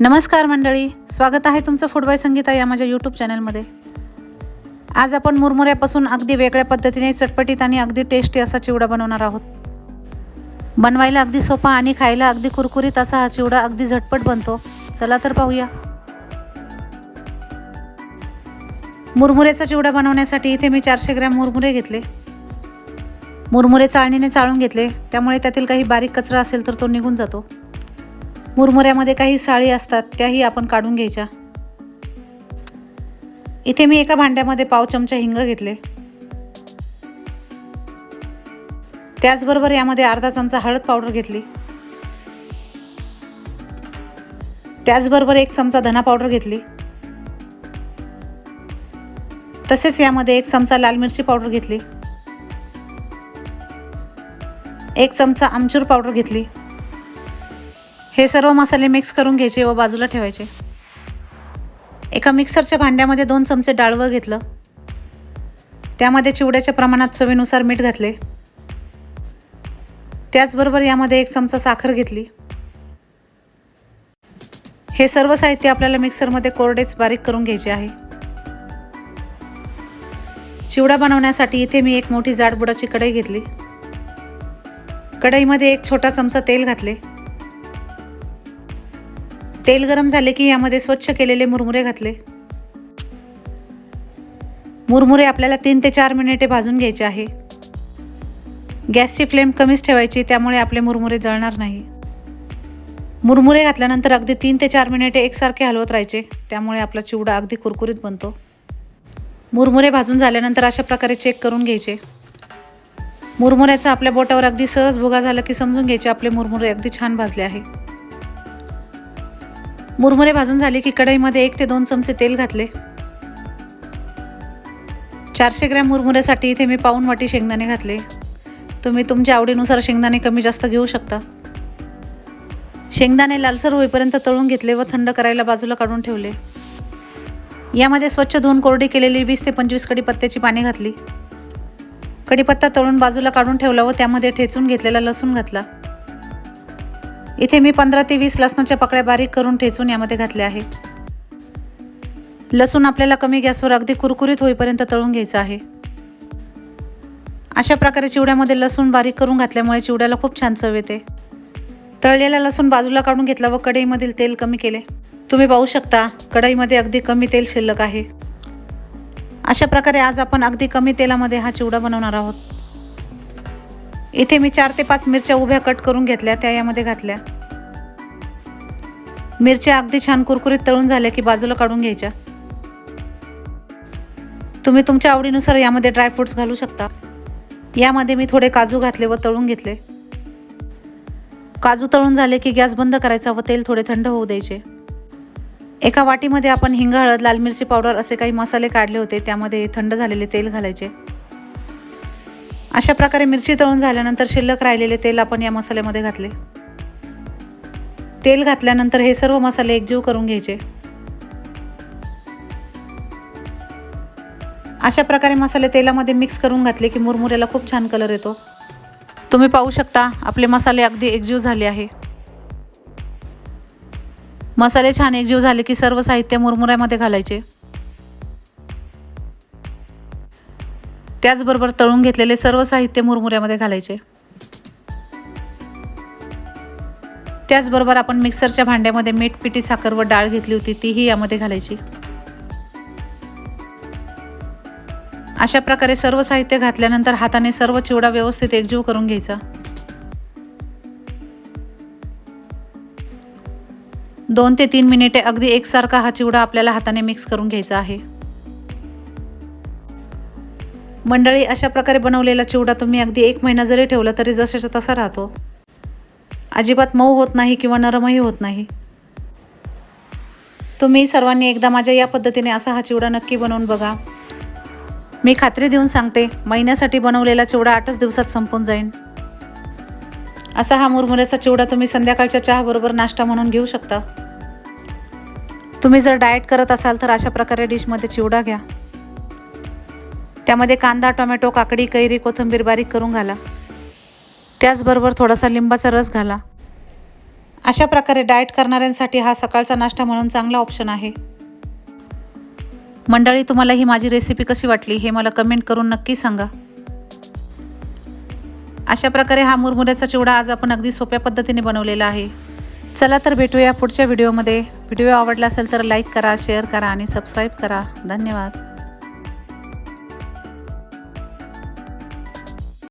नमस्कार मंडळी स्वागत आहे तुमचं फुडबाय संगीता या माझ्या यूट्यूब चॅनलमध्ये आज आपण मुरमुऱ्यापासून अगदी वेगळ्या पद्धतीने चटपटीत आणि अगदी टेस्टी असा चिवडा बनवणार आहोत. बनवायला अगदी सोपा आणि खायला अगदी कुरकुरीत असा हा चिवडा अगदी झटपट बनतो. चला तर पाहूया. मुरमुऱ्याचा चिवडा बनवण्यासाठी इथे मी चारशे ग्रॅम मुरमुरे घेतले. मुरमुरे चाळणीने चाळून घेतले त्यामुळे त्यातील काही बारीक कचरा असेल तर तो निघून जातो. मुरमुऱ्यामध्ये काही साळी असतात त्याही आपण काढून घ्यायच्या. इथे मी एका भांड्यामध्ये पाव चमचा हिंग घेतले. त्याचबरोबर यामध्ये अर्धा चमचा हळद पावडर घेतली. त्याचबरोबर एक चमचा धना पावडर घेतली. तसेच यामध्ये एक चमचा लाल मिरची पावडर घेतली. एक चमचा आमचूर पावडर घेतली. हे सर्व मसाले मिक्स करून घ्यायचे व बाजूला ठेवायचे. एका मिक्सरच्या भांड्यामध्ये दोन चमचे डाळवं घेतलं. त्यामध्ये चिवड्याच्या प्रमाणात चवीनुसार मीठ घातले. त्याचबरोबर यामध्ये एक चमचा साखर घेतली. हे सर्व साहित्य आपल्याला मिक्सरमध्ये कोरडेच बारीक करून घ्यायचे आहे. चिवडा बनवण्यासाठी इथे मी एक मोठी जाडबुडाची कढई घेतली. कढईमध्ये एक छोटा चमचा तेल घातले. तेल गरम झाले की यामध्ये स्वच्छ केलेले मुरमुरे घातले. मुरमुरे आपल्याला तीन ते चार मिनिटे भाजून घ्यायचे आहे. गॅसची फ्लेम कमीच ठेवायची त्यामुळे आपले मुरमुरे जळणार नाही. मुरमुरे घातल्यानंतर अगदी तीन ते चार मिनिटे एकसारखे हलवत राहायचे त्यामुळे आपला चिवडा अगदी कुरकुरीत बनतो. मुरमुरे भाजून झाल्यानंतर अशा प्रकारे चेक करून घ्यायचे. मुरमुऱ्याचा आपल्या बोटावर अगदी सहज भुगा झाला की समजून घ्यायचे आपले मुरमुरे अगदी छान भाजले आहे. मुरमुरे भाजून झाले की कढईमध्ये एक ते दोन चमचे तेल घातले. चारशे ग्रॅम मुरमुऱ्यासाठी इथे मी पाऊन वाटी शेंगदाणे घातले. तुम्ही तुमच्या आवडीनुसार शेंगदाणे कमी जास्त घेऊ शकता. शेंगदाणे लालसर होईपर्यंत तळून घेतले व थंड करायला बाजूला काढून ठेवले. यामध्ये स्वच्छ धुवून कोरडी केलेली वीस ते पंचवीस कडीपत्त्याची पाने घातली. कडीपत्ता तळून बाजूला काढून ठेवला व त्यामध्ये ठेचून घेतलेला लसूण घातला. इथे मी पंधरा ते वीस लसणाच्या पकड्या बारीक करून ठेचून यामध्ये घातल्या आहे. लसूण आपल्याला कमी गॅसवर अगदी कुरकुरीत होईपर्यंत तळून घ्यायचं आहे. अशा प्रकारे चिवड्यामध्ये लसूण बारीक करून घातल्यामुळे चिवड्याला खूप छान चव येते. तळलेला लसूण बाजूला काढून घेतला व कढईमधील तेल कमी केले. तुम्ही पाहू शकता कढईमध्ये अगदी कमी तेल शिल्लक आहे. अशा प्रकारे आज आपण अगदी कमी तेलामध्ये हा चिवडा बनवणार आहोत. इथे मी चार ते पाच मिरच्या उभ्या कट करून घेतल्या त्या यामध्ये घातल्या. मिरच्या अगदी छान कुरकुरीत तळून झाल्या की बाजूला काढून घ्यायच्या. तुम्ही तुमच्या आवडीनुसार यामध्ये ड्रायफ्रुट्स घालू शकता. यामध्ये मी थोडे काजू घातले व तळून घेतले. काजू तळून झाले की गॅस बंद करायचा व तेल थोडे थंड होऊ द्यायचे. एका वाटीमध्ये आपण हिंग हळद लाल मिरची पावडर असे काही मसाले काढले होते त्यामध्ये थंड झालेले तेल घालायचे. अशा प्रकारे मिरची तळून झाल्यानंतर शिल्लक राहिलेले तेल आपण या मसाल्यामध्ये घातले. तेल घातल्यानंतर हे सर्व मसाले एकजीव करून घ्यायचे. अशा प्रकारे मसाले तेलामध्ये मिक्स करून घातले की मुरमुऱ्याला खूप छान कलर येतो. तुम्ही पाहू शकता आपले मसाले अगदी एकजीव झाले आहे. मसाले छान एकजीव झाले की सर्व साहित्य मुरमुऱ्यामध्ये घालायचे. त्याचबरोबर तळून घेतलेले सर्व साहित्य मुरमुऱ्यामध्ये घालायचे. त्याचबरोबर आपण मिक्सरच्या भांड्यामध्ये मीठ पिठी साखर व डाळ घेतली होती तीही यामध्ये घालायची. अशा प्रकारे सर्व साहित्य घातल्यानंतर हाताने सर्व चिवडा व्यवस्थित एकजीव करून घ्यायचा. दोन ते तीन मिनिटे अगदी एकसारखा हा चिवडा आपल्याला हाताने मिक्स करून घ्यायचा आहे. मंडळी अशा प्रकारे बनवलेला चिवडा तुम्ही अगदी एक महिना जरी ठेवला तरी जशाचा तसा राहतो. अजिबात मऊ होत नाही किंवा नरमही होत नाही. तुम्ही सर्वांनी एकदा माझ्या या पद्धतीने असा हा चिवडा नक्की बनवून बघा. मी खात्री देऊन सांगते महिन्यासाठी बनवलेला चिवडा आठच दिवसात संपून जाईन. असा हा मुरमुऱ्याचा चिवडा तुम्ही संध्याकाळच्या चहाबरोबर नाश्ता म्हणून घेऊ शकता. तुम्ही जर डाएट करत असाल तर अशा प्रकारे डिशमध्ये चिवडा घ्या. त्यामध्ये कांदा टोमॅटो काकडी कैरी कोथिंबीर बारीक करून घाला. त्याचबरोबर थोडासा लिंबाचा रस घाला. अशा प्रकारे डाएट करणाऱ्यांसाठी हा सकाळचा नाश्ता म्हणून चांगला ऑप्शन आहे. मंडळी तुम्हाला ही माझी रेसिपी कशी वाटली हे मला कमेंट करून नक्की सांगा. अशा प्रकारे हा मुरमुऱ्याचा चिवडा आज आपण अगदी सोप्या पद्धतीने बनवलेला आहे. चला तर भेटूया पुढच्या व्हिडिओमध्ये. व्हिडिओ आवडला असेल तर लाईक करा शेअर करा आणि सबस्क्राईब करा. धन्यवाद.